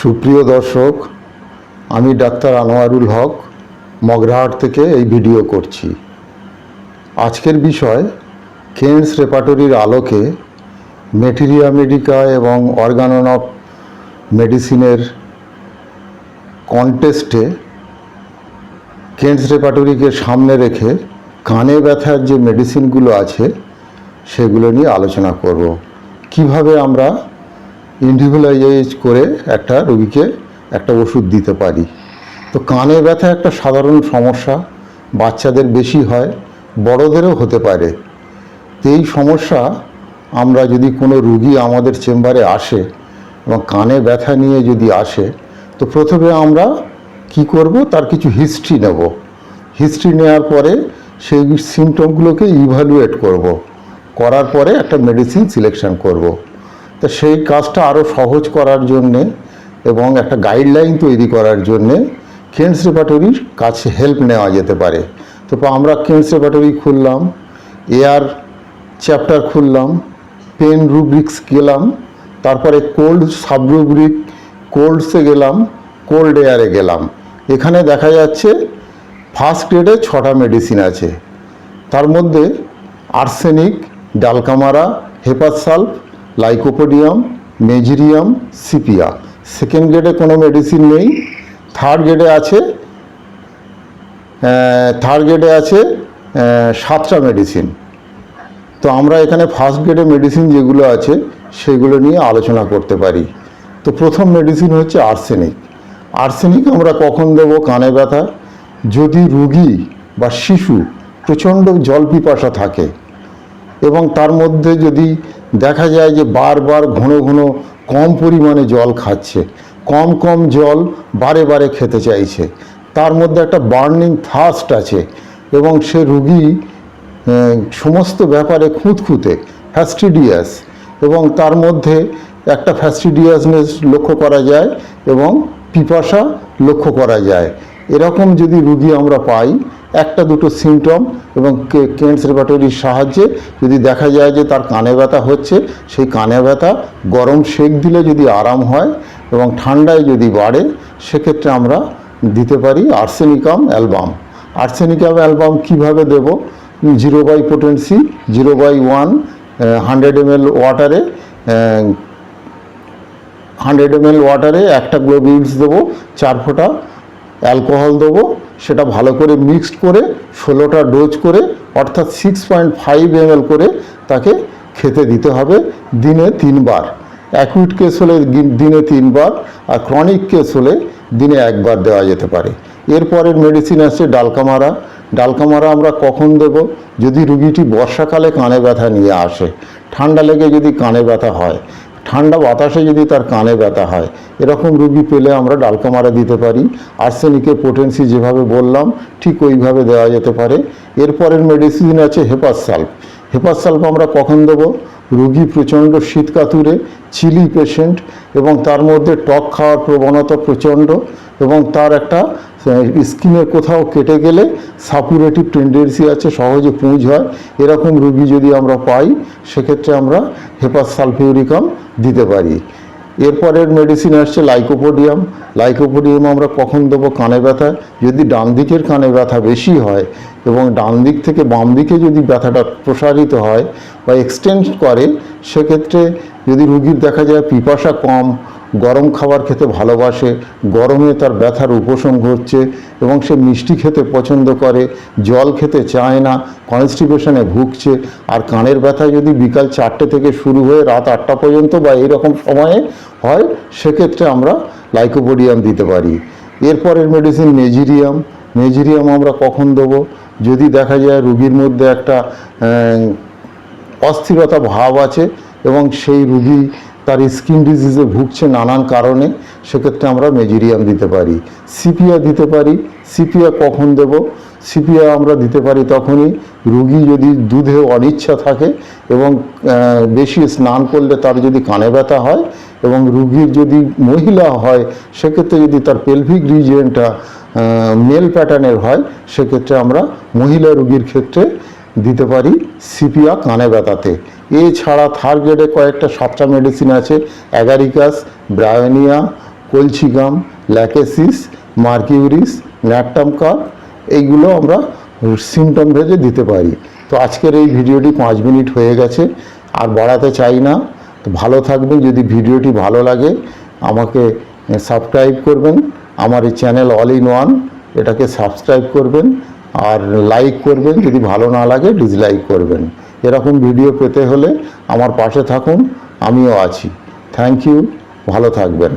সুপ্রিয় দর্শক, আমি ডাক্তার আনোয়ারুল হক, মগরাহাট থেকে এই ভিডিও করছি। আজকের বিষয়, কেন্স রেপাটরির আলোকে মেটেরিয়া মেডিকা এবং অর্গানন অফ মেডিসিনের কন্টেস্টে কেন্স রেপাটরিকে সামনে রেখে কানে ব্যথার যে মেডিসিনগুলো আছে, সেগুলো নিয়ে আলোচনা করব। কীভাবে আমরা ইন্ডিভিজুয়ালাইজ করে একটা রোগীকে একটা ওষুধ দিতে পারি। তো কানে ব্যথা একটা সাধারণ সমস্যা, বাচ্চাদের বেশি হয়, বড়দেরও হতে পারে। তো এই সমস্যা আমরা যদি কোনো রুগী আমাদের চেম্বারে আসে এবং কানে ব্যথা নিয়ে যদি আসে, তো প্রথমে আমরা কি করব? তার কিছু হিস্ট্রি নেব। হিস্ট্রি নেওয়ার পরে সেই সিমটমগুলোকে ইভ্যালুয়েট করব। করার পরে একটা মেডিসিন সিলেকশন করব। তো সেই কাজটা আরও সহজ করার জন্যে এবং একটা গাইডলাইন তৈরি করার জন্যে কেন্স রেপাটরির কাছে হেল্প নেওয়া যেতে পারে। তো আমরা কেন্স রেপাটরি খুললাম এয়ার চ্যাপ্টার খুললাম পেন রুব্রিক্স গেলাম, তারপরে কোল্ড সাবরুব্রিক কোল্ডসে গেলাম কোল্ড এয়ারে গেলাম। এখানে দেখা যাচ্ছে ফার্স্ট গ্রেডে ছটা মেডিসিন আছে। তার মধ্যে arsenic dulcamara hepar sulph lycopodium, mezereum, sepia. Second গ্রেডে কোনো মেডিসিন নেই। থার্ড গ্রেডে আছে থার্ড গ্রেডে আছে সাতটা মেডিসিন তো আমরা এখানে ফার্স্ট গ্রেডে মেডিসিন যেগুলো আছে, সেগুলো নিয়ে আলোচনা করতে পারি। তো প্রথম মেডিসিন হচ্ছে আর্সেনিক আর্সেনিক আমরা কখন দেবো? কানে ব্যথা। যদি রুগী বা শিশু প্রচণ্ড জল পিপাসা থাকে এবং তার মধ্যে যদি দেখা যায় যে বারবার ঘন ঘন কম পরিমাণে জল খাচ্ছে, কম কম জল বারে বারে খেতে চাইছে, তার মধ্যে একটা বার্নিং থাস্ট আছে এবং সে রুগী সমস্ত ব্যাপারে খুঁতখুঁতে ফ্যাস্টিডিয়াস এবং তার মধ্যে একটা ফ্যাস্টিডিয়াসনেস লক্ষ্য করা যায় এবং পিপাসা লক্ষ্য করা যায়। এরকম যদি রুগী আমরা পাই একটা দুটো সিমটম এবং কেন্স রেপাটরির সাহায্যে যদি দেখা যায় যে তার কানে ব্যথা হচ্ছে, সেই কানে ব্যথা গরম সেক দিলে যদি আরাম হয় এবং ঠান্ডায় যদি বাড়ে, সেক্ষেত্রে আমরা দিতে পারি আর্সেনিকাম অ্যালবাম আর্সেনিকাম অ্যালবাম কীভাবে দেব? Zero by potency zero by one hundred M L ওয়াটারে hundred M L ওয়াটারে একটা গ্লোবিউলস দেবো, চার ফোঁটা। অ্যালকোহল দেবো, সেটা ভালো করে মিক্সড করে ষোলোটা ডোজ করে, অর্থাৎ সিক্স পয়েন্ট ফাইভ এম করে তাকে খেতে দিতে হবে দিনে তিনবার। অ্যাকুইট কেস হলে দিনে তিনবার আর ক্রনিক কেস হলে দিনে একবার দেওয়া যেতে পারে। এরপরের মেডিসিন আছে ডালকামারা। ডালকামারা আমরা কখন দেব? যদি রুগীটি বর্ষাকালে কানে ব্যথা নিয়ে আসে। ঠান্ডা লেগে যদি কানে ব্যথা হয় ঠান্ডা বাতাসে যদি তার কানে ব্যথা হয়, এরকম রুগী পেলে আমরা ডালকা মারা দিতে পারি। আর্সেনিকের পোটেন্সি যেভাবে বললাম, ঠিক ওইভাবে দেওয়া যেতে পারে। এরপরের মেডিসিন আছে হেপাসাল্প হেপাসাল্প আমরা কখন দেবো? রুগী প্রচণ্ড শীতকাতুরে চিলি পেশেন্ট এবং তার মধ্যে টক খাওয়ার প্রবণতা প্রচণ্ড। এবং তার একটা স্কিনের কোথাও কেটে গেলে সাপুরেটিভ টেন্ডেন্সি আছে, সহজে পুঁজ হয়। এরকম রুগী যদি আমরা পাই, সেক্ষেত্রে আমরা হেপাস সালফিউরিকাম দিতে পারি। এরপরের মেডিসিন আসছে লাইকোপোডিয়াম লাইকোপোডিয়াম আমরা কখন দেবো? কানে ব্যথা। যদি ডান দিকের কানে ব্যথা বেশি হয় এবং ডান দিক থেকে বাম দিকে যদি ব্যথাটা প্রসারিত হয় বা এক্সটেন্ড করে, সেক্ষেত্রে যদি রুগীর দেখা যায় পিপাসা কম গরম খাবার খেতে ভালোবাসে, গরমে তার ব্যথার উপশম ঘটছে এবং সে মিষ্টি খেতে পছন্দ করে, জল খেতে চায় না কনস্টিপেশনে ভুগছে, আর কানের ব্যথা যদি বিকাল চারটে থেকে শুরু হয়ে রাত আটটা পর্যন্ত বা এরকম সময়ে হয়, সেক্ষেত্রে আমরা লাইকোপোডিয়াম দিতে পারি। এরপরের মেডিসিন মেজিরিয়াম মেজিরিয়াম আমরা কখন দেবো? যদি দেখা যায় রুগীর মধ্যে একটা অস্থিরতা ভাব আছে এবং সেই রুগী তার স্কিন ডিজিজে ভুগছে নানান কারণে, সেক্ষেত্রে আমরা মেজিরিয়াম দিতে পারি। সিপিয়া দিতে পারি। সিপিয়া কখন দেব? সিপিয়া আমরা দিতে পারি তখনই রুগী যদি দুধে অনিচ্ছা থাকে এবং বেশি স্নান করলে তার যদি কানে ব্যথা হয় এবং রুগীর যদি মহিলা হয়, সেক্ষেত্রে যদি তার পেলভিক রিজিয়নটা মেল প্যাটার্নের হয়, সেক্ষেত্রে আমরা মহিলা রুগীর ক্ষেত্রে দিতে পারি সিপিয়া কানে ব্যথাতে। এছাড়া থার্ড গ্রেডে কয়েকটা সাতটা মেডিসিন আছে agaricus bryonia colchicum lachesis mercurius natrum mur এইগুলো আমরা সিমটম ভেজে দিতে পারি। তো আজকের এই ভিডিওটি পাঁচ মিনিট হয়ে গেছে, আর বাড়াতে চাই না। তো ভালো থাকবেন, যদি ভিডিওটি ভালো লাগে, আমাকে সাবস্ক্রাইব করবেন। আমার এই চ্যানেল অল ইন ওয়ান এটাকে সাবস্ক্রাইব করবেন। আর লাইক করবেন, যদি ভালো না লাগে ডিসলাইক করবেন। এরকম ভিডিও পেতে হলে আমার পাশে থাকুন আমিও আছি। থ্যাংক ইউ ভালো থাকবেন।